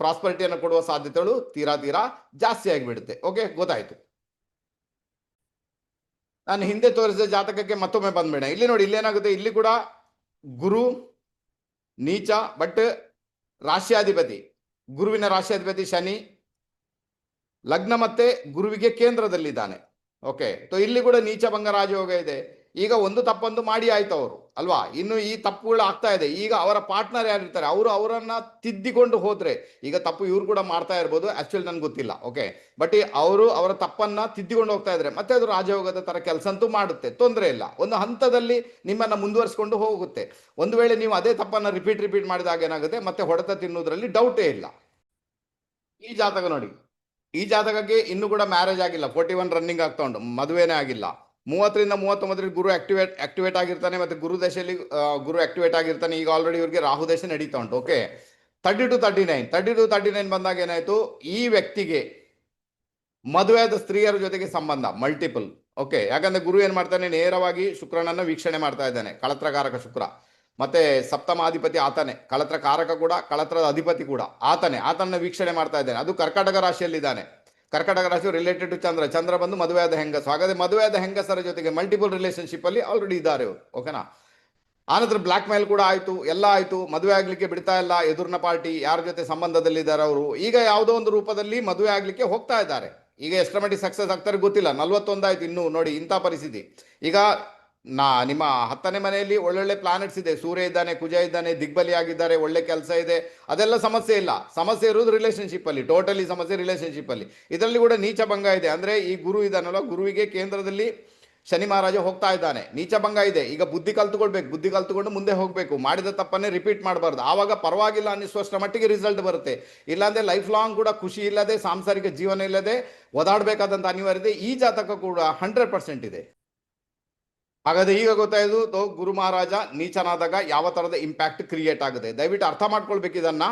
Speaker 1: ಪ್ರಾಸ್ಪರಿಟಿಯನ್ನು ಕೊಡುವ ಸಾಧ್ಯತೆಗಳು ತೀರಾ ತೀರಾ ಜಾಸ್ತಿ ಆಗಿಬಿಡುತ್ತೆ. ಓಕೆ ಗೊತ್ತಾಯ್ತು. ನಾನು ಹಿಂದೆ ತೋರಿಸಿದ ಜಾತಕಕ್ಕೆ ಮತ್ತೊಮ್ಮೆ ಬಂದ್ಬೇಡ ಇಲ್ಲಿ ನೋಡಿ ಇಲ್ಲೇನಾಗುತ್ತೆ ಇಲ್ಲಿ ಕೂಡ ಗುರು, ನೀಚ ಬಟ್ ರಾಶ್ಯಾಧಿಪತಿ. ಗುರುವಿನ ರಾಶ್ಯಾಧಿಪತಿ ಶನಿ. ಲಗ್ನ ಮತ್ತೆ ಗುರುವಿಗೆ ಕೇಂದ್ರದಲ್ಲಿದ್ದಾನೆ. ಓಕೆ ಇಲ್ಲಿ ಕೂಡ ನೀಚ ಭಂಗ ರಾಜಯೋಗ ಇದೆ. ಈಗ ಒಂದು ತಪ್ಪೊಂದು ಮಾಡಿ ಆಯ್ತು ಅವರು, ಅಲ್ವಾ? ಇನ್ನು ಈ ತಪ್ಪುಗಳು ಆಗ್ತಾ ಇದೆ. ಈಗ ಅವರ ಪಾರ್ಟ್ನರ್ ಯಾರಿರ್ತಾರೆ ಅವರು ಅವರನ್ನ ತಿದ್ದಿಕೊಂಡು ಹೋದ್ರೆ, ಈಗ ತಪ್ಪು ಇವ್ರು ಕೂಡ ಮಾಡ್ತಾ ಇರ್ಬೋದು. ಆಕ್ಚುಲಿ ನನ್ಗೆ ಗೊತ್ತಿಲ್ಲ ಓಕೆ ಬಟ್ ಅವರು ಅವರ ತಪ್ಪನ್ನ ತಿದ್ದಿಕೊಂಡು ಹೋಗ್ತಾ ಇದ್ರೆ, ಮತ್ತೆ ಅದು ರಾಜಯೋಗದ ತರ ಕೆಲಸ ಅಂತೂ ಮಾಡುತ್ತೆ. ತೊಂದರೆ ಇಲ್ಲ. ಒಂದು ಹಂತದಲ್ಲಿ ನಿಮ್ಮನ್ನ ಮುಂದುವರಿಸ್ಕೊಂಡು ಹೋಗುತ್ತೆ. ಒಂದು ವೇಳೆ ನೀವು ಅದೇ ತಪ್ಪನ್ನ ರಿಪೀಟ್ ರಿಪೀಟ್ ಮಾಡಿದಾಗ ಏನಾಗುತ್ತೆ? ಮತ್ತೆ ಹೊಡೆತ ತಿನ್ನುವುದರಲ್ಲಿ ಡೌಟೇ ಇಲ್ಲ. ಈ ಜಾತಕ ನೋಡಿ. ಈ ಜಾತಕಕ್ಕೆ ಇನ್ನೂ ಕೂಡ ಮ್ಯಾರೇಜ್ ಆಗಿಲ್ಲ. ಫೋರ್ಟಿ ಒನ್ ರನ್ನಿಂಗ್ ಆಗ್ತಾ ಉಂಟು. ಮದುವೆನೇ ಆಗಿಲ್ಲ. ಮೂವತ್ತರಿಂದ ಮೂವತ್ತೊಂಬತ್ತರಲ್ಲಿ ಗುರು ಆಕ್ಟಿವೇಟ್ ಆಕ್ಟಿವೇಟ್ ಆಗಿರ್ತಾನೆ ಮತ್ತೆ ಗುರು ದಶೆಯಲ್ಲಿ ಗುರು ಆಕ್ಟಿವೇಟ್ ಆಗಿರ್ತಾನೆ. ಈಗ ಆಲ್ರೆಡಿ ಇವರಿಗೆ ರಾಹು ದಶೆ ನಡೀತಾ ಉಂಟು okay thirty two thirty nine thirty two thirty nine ಬಂದಾಗ ಏನಾಯ್ತು? ಈ ವ್ಯಕ್ತಿಗೆ ಮದುವೆಯಾದ ಸ್ತ್ರೀಯರ ಜೊತೆಗೆ ಸಂಬಂಧ ಮಲ್ಟಿಪಲ್ ಓಕೆ ಯಾಕಂದ್ರೆ ಗುರು ಏನ್ ಮಾಡ್ತಾನೆ? ನೇರವಾಗಿ ಶುಕ್ರನನ್ನ ವೀಕ್ಷಣೆ ಮಾಡ್ತಾ ಇದ್ದಾನೆ, ಕಳತ್ರಕಾರಕ ಶುಕ್ರ. ಮತ್ತೆ ಸಪ್ತಮಾಧಿಪತಿ ಆತನೇ ಕಳತ್ರ ಕಾರಕ ಕೂಡ, ಕಳತ್ರದ ಅಧಿಪತಿ ಕೂಡ, ಆತನೇ ಆತನ ವೀಕ್ಷಣೆ ಮಾಡ್ತಾ ಇದ್ದಾನೆ. ಅದು ಕರ್ಕಾಟಕ ರಾಶಿಯಲ್ಲಿದ್ದಾನೆ. ಕರ್ಕಾಟಕ ರಾಶಿ ರಿಲೇಟೆಡ್ ಟು ಚಂದ್ರ. ಚಂದ್ರ ಬಂದು ಮದುವೆಯಾದ ಹೆಂಗಸು. ಹಾಗಾದ್ರೆ ಮದುವೆಯಾದ ಹೆಂಗಸರ ಜೊತೆಗೆ ಮಲ್ಟಿಪಲ್ ರಿಲೇಶನ್ಶಿಪ್ ಅಲ್ಲಿ ಆಲ್ರೆಡಿ ಇದ್ದಾರೆ ಅವರು. ಓಕೆನಾ ಆನಂತರ ಬ್ಲ್ಯಾಕ್ ಮೇಲ್ ಕೂಡ ಆಯಿತು. ಎಲ್ಲ ಆಯಿತು. ಮದುವೆ ಆಗ್ಲಿಕ್ಕೆ ಬಿಡ್ತಾ ಇಲ್ಲ. ಎದುರಿನ ಪಾರ್ಟಿ, ಯಾರ ಜೊತೆ ಸಂಬಂಧದಲ್ಲಿದ್ದಾರೆ ಅವರು. ಈಗ ಯಾವುದೋ ಒಂದು ರೂಪದಲ್ಲಿ ಮದುವೆ ಆಗ್ಲಿಕ್ಕೆ ಹೋಗ್ತಾ ಇದ್ದಾರೆ. ಈಗ ಎಷ್ಟರ ಸಕ್ಸಸ್ ಆಗ್ತಾರೆ ಗೊತ್ತಿಲ್ಲ. ನಲ್ವತ್ತೊಂದಾಯ್ತು ಇನ್ನು ನೋಡಿ ಇಂಥ ಪರಿಸ್ಥಿತಿ. ಈಗ ನಾ, ನಿಮ್ಮ ಹತ್ತನೇ ಮನೆಯಲ್ಲಿ ಒಳ್ಳೊಳ್ಳೆ ಪ್ಲಾನೆಟ್ಸ್ ಇದೆ. ಸೂರ್ಯ ಇದ್ದಾನೆ, ಕುಜ ಇದ್ದಾನೆ ದಿಗ್ಬಲಿ ಆಗಿದ್ದಾರೆ ಒಳ್ಳೆ ಕೆಲಸ ಇದೆ. ಅದೆಲ್ಲ ಸಮಸ್ಯೆ ಇಲ್ಲ. ಸಮಸ್ಯೆ ಇರೋದು ರಿಲೇಶನ್ಶಿಪ್ ಅಲ್ಲಿ ಟೋಟಲಿ ಸಮಸ್ಯೆ ರಿಲೇಶನ್ಶಿಪ್ ಅಲ್ಲಿ. ಇದರಲ್ಲಿ ಕೂಡ ನೀಚ ಭಂಗ ಇದೆ. ಅಂದ್ರೆ ಈ ಗುರು ಇದಾನಲ್ಲ ಗುರುವಿಗೆ ಕೇಂದ್ರದಲ್ಲಿ ಶನಿ ಮಹಾರಾಜ ಹೋಗ್ತಾ ಇದ್ದಾನೆ. ನೀಚ ಭಂಗ ಇದೆ. ಈಗ ಬುದ್ಧಿ ಕಲ್ತ್ಕೊಳ್ಬೇಕು. ಬುದ್ಧಿ ಕಲ್ತ್ಕೊಂಡು ಮುಂದೆ ಹೋಗಬೇಕು. ಮಾಡಿದ ತಪ್ಪನ್ನೇ ರಿಪೀಟ್ ಮಾಡಬಾರ್ದು. ಆವಾಗ ಪರವಾಗಿಲ್ಲ ಅನ್ನಿಸುವಷ್ಟರ ಮಟ್ಟಿಗೆ ರಿಸಲ್ಟ್ ಬರುತ್ತೆ. ಇಲ್ಲಾಂದ್ರೆ ಲೈಫ್ ಲಾಂಗ್ ಕೂಡ ಖುಷಿ ಇಲ್ಲದೆ, ಸಾಂಸಾರಿಕ ಜೀವನ ಇಲ್ಲದೆ ಒದಾಡಬೇಕಾದಂಥ ಅನಿವಾರ್ಯತೆ ಈ ಜಾತಕ ಕೂಡ ಹಂಡ್ರೆಡ್ ಪರ್ಸೆಂಟ್ ಇದೆ. ಹಾಗಾದ್ರೆ ಈಗ ಗೊತ್ತಾಯ್ತು ತೋ ಗುರು ಮಹಾರಾಜ, ನೀಚನಾದಾಗ ಯಾವ ತರದ ಇಂಪ್ಯಾಕ್ಟ್ ಕ್ರಿಯೇಟ್ ಆಗುತ್ತೆ? ದಯವಿಟ್ಟು ಅರ್ಥ ಮಾಡ್ಕೊಳ್ಬೇಕು ಇದನ್ನ.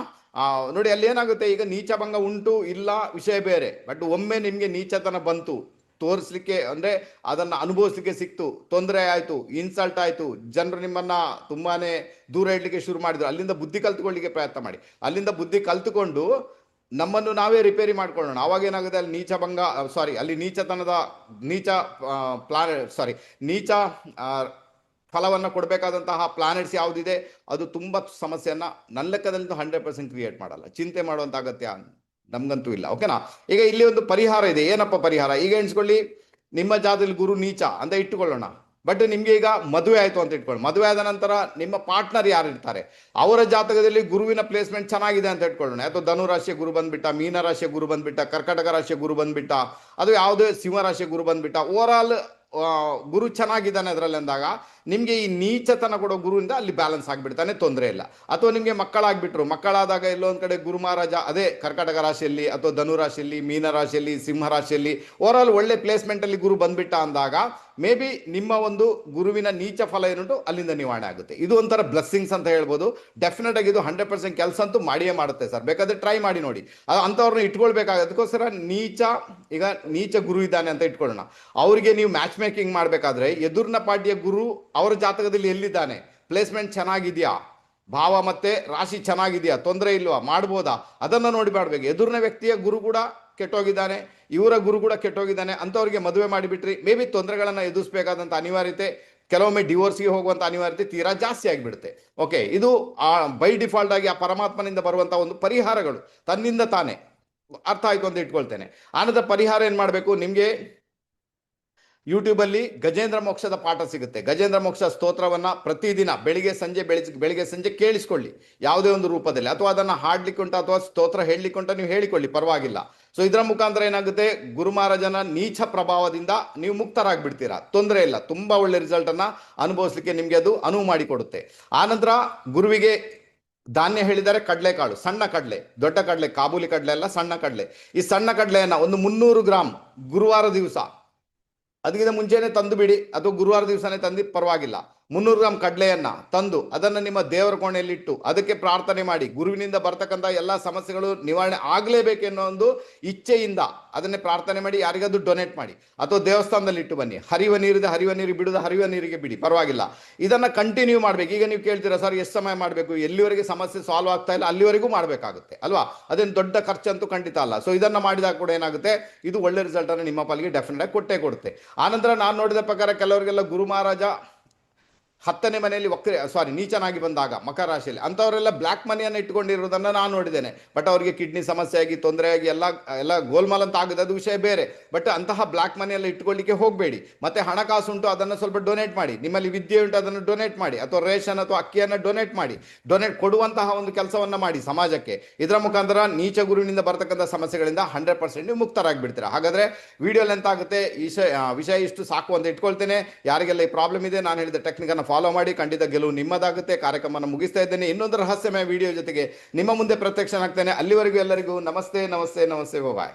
Speaker 1: ನೋಡಿ, ಅಲ್ಲಿ ಏನಾಗುತ್ತೆ? ಈಗ ನೀಚ ಭಂಗ ಉಂಟು, ಇಲ್ಲ, ವಿಷಯ ಬೇರೆ. ಬಟ್ ಒಮ್ಮೆ ನಿಮ್ಗೆ ನೀಚತನ ಬಂತು, ತೋರಿಸ್ಲಿಕ್ಕೆ ಅಂದ್ರೆ ಅದನ್ನ ಅನುಭವಿಸ್ಲಿಕ್ಕೆ ಸಿಕ್ತು, ತೊಂದರೆ ಆಯ್ತು ಇನ್ಸಲ್ಟ್ ಆಯ್ತು, ಜನರು ನಿಮ್ಮನ್ನ ತುಂಬಾನೇ ದೂರ ಇಡ್ಲಿಕ್ಕೆ ಶುರು ಮಾಡಿದ್ರು. ಅಲ್ಲಿಂದ ಬುದ್ಧಿ ಕಲ್ತ್ಕೊಳ್ಳಿಕ್ಕೆ ಪ್ರಯತ್ನ ಮಾಡಿ. ಅಲ್ಲಿಂದ ಬುದ್ಧಿ ಕಲ್ತುಕೊಂಡು ನಮ್ಮನ್ನು ನಾವೇ ರಿಪೇರಿ ಮಾಡ್ಕೊಳ್ಳೋಣ. ಅವಾಗ ಏನಾಗುತ್ತೆ? ಅಲ್ಲಿ ನೀಚಭಂಗ ಸಾರಿ ಅಲ್ಲಿ ನೀಚತನದ, ನೀಚ ಪ್ಲಾನ್ ಸಾರಿ ನೀಚ ಫಲವನ್ನು ಕೊಡಬೇಕಾದಂತಹ ಪ್ಲಾನೆಟ್ಸ್ ಯಾವುದಿದೆ? ಅದು ತುಂಬ ಸಮಸ್ಯೆಯನ್ನು ನನ್ನ ಲೆಕ್ಕದಲ್ಲಿ ಹಂಡ್ರೆಡ್ ಪರ್ಸೆಂಟ್ ಕ್ರಿಯೇಟ್ ಮಾಡಲ್ಲ. ಚಿಂತೆ ಮಾಡುವಂಥ ಅಗತ್ಯ ನಮಗಂತೂ ಇಲ್ಲ. ಓಕೆನಾ ಈಗ ಇಲ್ಲಿ ಒಂದು ಪರಿಹಾರ ಇದೆ. ಏನಪ್ಪ ಪರಿಹಾರ? ಈಗ ಎಣಿಸ್ಕೊಳ್ಳಿ, ನಿಮ್ಮ ಜಾತದಲ್ಲಿ ಗುರು ನೀಚ ಅಂತ ಇಟ್ಟುಕೊಳ್ಳೋಣ. ಬಟ್ ನಿಮ್ಗೆ ಈಗ ಮದುವೆ ಆಯ್ತು ಅಂತ ಇಟ್ಕೊಳ್ಳಿ. ಮದುವೆ ಆದ ನಂತರ ನಿಮ್ಮ ಪಾರ್ಟ್ನರ್ ಯಾರು ಇರ್ತಾರೆ? ಅವರ ಜಾತಕದಲ್ಲಿ ಗುರುವಿನ ಪ್ಲೇಸ್ಮೆಂಟ್ ಚೆನ್ನಾಗಿದೆ ಅಂತ ಇಟ್ಕೊಳ್ಳೋಣ. ಅಥವಾ ಧನು ರಾಶಿಯ ಗುರು ಬಂದ್ಬಿಟ್ಟ, ಮೀನ ರಾಶಿಯ ಗುರು ಬಂದ್ಬಿಟ್ಟ, ಕರ್ಕಟಕ ರಾಶಿಯ ಗುರು ಬಂದ್ಬಿಟ್ಟ, ಅದು ಯಾವುದೇ ಸಿಂಹ ರಾಶಿಯ ಗುರು ಬಂದ್ಬಿಟ್ಟ ಓವರ್ ಆಲ್ ಗುರು ಚೆನ್ನಾಗಿದ್ದಾನೆ ಅದರಲ್ಲಿ ಅಂದಾಗ ನಿಮಗೆ ಈ ನೀಚತನ ಕೊಡೋ ಗುರುವಿಂದ ಅಲ್ಲಿ ಬ್ಯಾಲೆನ್ಸ್ ಆಗಿಬಿಡ್ತಾನೆ ತೊಂದರೆ ಇಲ್ಲ. ಅಥವಾ ನಿಮಗೆ ಮಕ್ಕಳಾಗ್ಬಿಟ್ರು, ಮಕ್ಕಳಾದಾಗ ಎಲ್ಲೋ ಒಂದು ಕಡೆ ಗುರು ಮಹಾರಾಜ, ಅದೇ ಕರ್ಕಾಟಕ ರಾಶಿಯಲ್ಲಿ ಅಥವಾ ಧನು ರಾಶಿಯಲ್ಲಿ, ಮೀನ ರಾಶಿಯಲ್ಲಿ, ಸಿಂಹ ರಾಶಿಯಲ್ಲಿ ಓವರ್ ಆಲ್ ಒಳ್ಳೆ ಪ್ಲೇಸ್ಮೆಂಟಲ್ಲಿ ಗುರು ಬಂದ್ಬಿಟ್ಟ ಅಂದಾಗ ಮೇ ಬಿ ನಿಮ್ಮ ಒಂದು ಗುರುವಿನ ನೀಚ ಫಲ ಏನುಂಟು ಅಲ್ಲಿಂದ ನಿವಾರಣೆ ಆಗುತ್ತೆ. ಇದು ಒಂಥರ ಬ್ಲೆಸ್ಸಿಂಗ್ಸ್ ಅಂತ ಹೇಳ್ಬೋದು. ಡೆಫಿನೆಟ್ ಆಗಿ ಇದು ಹಂಡ್ರೆಡ್ ಪರ್ಸೆಂಟ್ ಕೆಲಸ ಅಂತೂ ಮಾಡಿಯೇ ಮಾಡುತ್ತೆ ಸರ್. ಬೇಕಾದ್ರೆ ಟ್ರೈ ಮಾಡಿ ನೋಡಿ. ಅಂಥವ್ರನ್ನ ಇಟ್ಕೊಳ್ಬೇಕಾಗುತ್ತೆ. ಅದಕ್ಕೋಸ್ಕರ ನೀಚ, ಈಗ ನೀಚ ಗುರು ಇದ್ದಾನೆ ಅಂತ ಇಟ್ಕೊಳ್ಳೋಣ. ಅವರಿಗೆ ನೀವು ಮ್ಯಾಚ್ ಮೇಕಿಂಗ್ ಮಾಡಬೇಕಾದ್ರೆ ಎದುರಿನ ಪಾರ್ಟಿಯ ಗುರು ಅವರ ಜಾತಕದಲ್ಲಿ ಎಲ್ಲಿದ್ದಾನೆ? ಪ್ಲೇಸ್ಮೆಂಟ್ ಚೆನ್ನಾಗಿದೆಯಾ? ಭಾವ ಮತ್ತೆ ರಾಶಿ ಚೆನ್ನಾಗಿದೆಯಾ? ತೊಂದರೆ ಇಲ್ವಾ? ಮಾಡ್ಬೋದಾ? ಅದನ್ನು ನೋಡಿ ಮಾಡಬೇಕು. ಎದುರಿನ ವ್ಯಕ್ತಿಯ ಗುರು ಕೂಡ ಕೆಟ್ಟೋಗಿದ್ದಾನೆ, ಇವರ ಗುರು ಕೂಡ ಕೆಟ್ಟೋಗಿದ್ದಾನೆ, ಅಂಥವ್ರಿಗೆ ಮದುವೆ ಮಾಡಿಬಿಟ್ರಿ. ಮೇ ಬಿ ತೊಂದರೆಗಳನ್ನು ಎದುರಿಸಬೇಕಾದಂಥ ಅನಿವಾರ್ಯತೆ, ಕೆಲವೊಮ್ಮೆ ಡಿವೋರ್ಸ್ಗೆ ಹೋಗುವಂಥ ಅನಿವಾರ್ಯತೆ ತೀರಾ ಜಾಸ್ತಿ ಆಗಿಬಿಡುತ್ತೆ. ಓಕೆ ಇದು ಆ ಬೈ ಡಿಫಾಲ್ಟ್ ಆಗಿ ಆ ಪರಮಾತ್ಮನಿಂದ ಬರುವಂಥ ಒಂದು ಪರಿಹಾರಗಳು. ತನ್ನಿಂದ ತಾನೇ. ಅರ್ಥ ಆಯ್ತು ಅಂತ ಇಟ್ಕೊಳ್ತೇನೆ. ಆನಂತರ ಪರಿಹಾರ ಏನು ಮಾಡಬೇಕು? ನಿಮಗೆ ಯೂಟ್ಯೂಬಲ್ಲಿ ಗಜೇಂದ್ರ ಮೋಕ್ಷದ ಪಾಠ ಸಿಗುತ್ತೆ. ಗಜೇಂದ್ರ ಮೋಕ್ಷ ಸ್ತೋತ್ರವನ್ನ ಪ್ರತಿದಿನ ಬೆಳಿಗ್ಗೆ ಸಂಜೆ ಬೆಳಿಗ್ಗೆ ಬೆಳಿಗ್ಗೆ ಸಂಜೆ ಕೇಳಿಸ್ಕೊಳ್ಳಿ. ಯಾವುದೇ ಒಂದು ರೂಪದಲ್ಲಿ. ಅಥವಾ ಅದನ್ನು ಹಾಡ್ಲಿಕ್ಕೆ ಉಂಟು ಅಥವಾ ಸ್ತೋತ್ರ ಹೇಳಲಿಕ್ಕೆ ಉಂಟು ನೀವು ಹೇಳಿಕೊಳ್ಳಿ, ಪರವಾಗಿಲ್ಲ. ಸೊ ಇದರ ಮುಖಾಂತರ ಏನಾಗುತ್ತೆ? ಗುರು ಮಹಾರಾಜನ ನೀಚ ಪ್ರಭಾವದಿಂದ ನೀವು ಮುಕ್ತರಾಗ್ಬಿಡ್ತೀರಾ. ತೊಂದರೆ ಇಲ್ಲ. ತುಂಬಾ ಒಳ್ಳೆ ರಿಸಲ್ಟ್ ಅನ್ನ ಅನುಭವಿಸ್ಲಿಕ್ಕೆ ನಿಮಗೆ ಅದು ಅನುವು ಮಾಡಿಕೊಡುತ್ತೆ. ಆನಂತರ ಗುರುವಿಗೆ ಧಾನ್ಯ ಹೇಳಿದರೆ ಕಡಲೆಕಾಳು. ಸಣ್ಣ ಕಡಲೆ. ದೊಡ್ಡ ಕಡಲೆ. ಕಾಬೂಲಿ ಕಡಲೆ ಅಲ್ಲ, ಸಣ್ಣ ಕಡಲೆ. ಈ ಸಣ್ಣ ಕಡಲೆಯನ್ನ ಒಂದು ಮುನ್ನೂರು ಗ್ರಾಮ್ ಗುರುವಾರ ದಿವಸ ಅದಕ್ಕಿಂತ ಮುಂಚೆನೆ ತಂದು ಬಿಡಿ. ಅಥವಾ ಗುರುವಾರ ದಿವಸನೇ ತಂದು ಪರವಾಗಿಲ್ಲ. ಮುನ್ನೂರು ಗ್ರಾಮ್ ಕಡಲೆಯನ್ನ ತಂದು ಅದನ್ನು ನಿಮ್ಮ ದೇವರ ಕೋಣೆಯಲ್ಲಿಟ್ಟು ಅದಕ್ಕೆ ಪ್ರಾರ್ಥನೆ ಮಾಡಿ, ಗುರುವಿನಿಂದ ಬರ್ತಕ್ಕಂಥ ಎಲ್ಲ ಸಮಸ್ಯೆಗಳು ನಿವಾರಣೆ ಆಗಲೇಬೇಕೆನ್ನೋ ಒಂದು ಇಚ್ಛೆಯಿಂದ ಅದನ್ನೇ ಪ್ರಾರ್ಥನೆ ಮಾಡಿ, ಯಾರಿಗಾದ್ರೂ ಡೊನೇಟ್ ಮಾಡಿ. ಅಥವಾ ದೇವಸ್ಥಾನದಲ್ಲಿ ಇಟ್ಟು ಬನ್ನಿ. ಹರಿವ ನೀರಿದೆ ಹರಿವ ನೀರು ಬಿಡುದ ಹರಿವ ನೀರಿಗೆ ಬಿಡಿ. ಪರವಾಗಿಲ್ಲ. ಇದನ್ನು ಕಂಟಿನ್ಯೂ ಮಾಡಬೇಕು. ಈಗ ನೀವು ಕೇಳ್ತೀರಾ, ಸರ್, ಎಷ್ಟು ಸಮಯ ಮಾಡಬೇಕು? ಎಲ್ಲಿವರೆಗೆ ಸಮಸ್ಯೆ ಸಾಲ್ವ್ ಆಗ್ತಾ ಇಲ್ಲ? ಅಲ್ಲಿವರೆಗೂ ಮಾಡಬೇಕಾಗುತ್ತೆ. ಅಲ್ವಾ? ಅದೇನು ದೊಡ್ಡ ಖರ್ಚಂತೂ ಖಂಡಿತ ಅಲ್ಲ. ಸೊ ಇದನ್ನು ಮಾಡಿದಾಗ ಕೂಡ ಏನಾಗುತ್ತೆ? ಇದು ಒಳ್ಳೆ ರಿಸಲ್ಟನ್ನು ನಿಮ್ಮ ಪಾಲಿಗೆ ಡೆಫಿನೆಟ್ ಆಗಿ ಕೊಟ್ಟೇ ಕೊಡುತ್ತೆ. ಆನಂತರ ನಾನು ನೋಡಿದ ಪ್ರಕಾರ ಕೆಲವರಿಗೆಲ್ಲ ಗುರು ಮಹಾರಾಜ ಹತ್ತನೇ ಮನೆಯಲ್ಲಿ ವಕ್ರ ಸಾರಿ ನೀಚನಾಗಿ ಬಂದಾಗ ಮಕರ ರಾಶಿಯಲ್ಲಿ. ಅಂಥವರೆಲ್ಲ ಬ್ಲ್ಯಾಕ್ ಮನಿಯನ್ನು ಇಟ್ಕೊಂಡಿರೋದನ್ನು ನಾನು ನೋಡಿದ್ದೇನೆ. ಬಟ್ ಅವರಿಗೆ ಕಿಡ್ನಿ ಸಮಸ್ಯೆ ಆಗಿ, ತೊಂದರೆ ಆಗಿ ಎಲ್ಲ ಎಲ್ಲ ಗೋಲ್ಮಾಲ್ ಅಂತ ಆಗುತ್ತೆ ಅದು ವಿಷಯ ಬೇರೆ. ಬಟ್ ಅಂತಹ ಬ್ಲ್ಯಾಕ್ ಮನಿಯಲ್ಲಿ ಇಟ್ಕೊಳ್ಳಿಕ್ಕೆ ಹೋಗಬೇಡಿ. ಮತ್ತೆ ಹಣಕಾಸು ಉಂಟು, ಅದನ್ನು ಸ್ವಲ್ಪ ಡೊನೇಟ್ ಮಾಡಿ. ನಿಮ್ಮಲ್ಲಿ ವಿದ್ಯೆ ಉಂಟು, ಅದನ್ನು ಡೊನೇಟ್ ಮಾಡಿ. ಅಥವಾ ರೇಷನ್ ಅಥವಾ ಅಕ್ಕಿಯನ್ನು ಡೊನೇಟ್ ಮಾಡಿ. ಡೊನೇಟ್ ಕೊಡುವಂತಹ ಒಂದು ಕೆಲಸವನ್ನು ಮಾಡಿ ಸಮಾಜಕ್ಕೆ. ಇದರ ಮುಖಾಂತರ ನೀಚ ಗುರುವಿನಿಂದ ಬರ್ತಕ್ಕಂಥ ಸಮಸ್ಯೆಗಳಿಂದ ಹಂಡ್ರೆಡ್ ಪರ್ಸೆಂಟ್ ನೀವು ಮುಕ್ತರಾಗಿಬಿಡ್ತೀರಾ. ಹಾಗಾದರೆ ವಿಡಿಯೋ ಎಂತಾಗುತ್ತೆ ವಿಷಯ ವಿಷಯ ಇಷ್ಟು ಸಾಕು ಅಂತ ಇಟ್ಕೊಳ್ತೇನೆ. ಯಾರಿಗೆಲ್ಲ ಈ ಪ್ರಾಬ್ಲಮ್ ಇದೆ, ನಾನು ಹೇಳಿದ ಟೆಕ್ನಿಕನ್ನು ಫಾಲೋ ಮಾಡಿ ಖಂಡಿತ ಗೆಲುವು ನಿಮ್ಮದಾಗುತ್ತೆ. ಕಾರ್ಯಕ್ರಮನ ಮುಗಿಸ್ತಾ ಇದ್ದೇನೆ. ಇನ್ನೊಂದು ರಹಸ್ಯಮಯ ವಿಡಿಯೋ ಜೊತೆಗೆ ನಿಮ್ಮ ಮುಂದೆ ಪ್ರತ್ಯಕ್ಷನಾಗ್ತೇನೆ. ಅಲ್ಲಿವರೆಗೂ ಎಲ್ಲರಿಗೂ ನಮಸ್ತೆ ನಮಸ್ತೆ ನಮಸ್ತೆ. ಬಾಯ್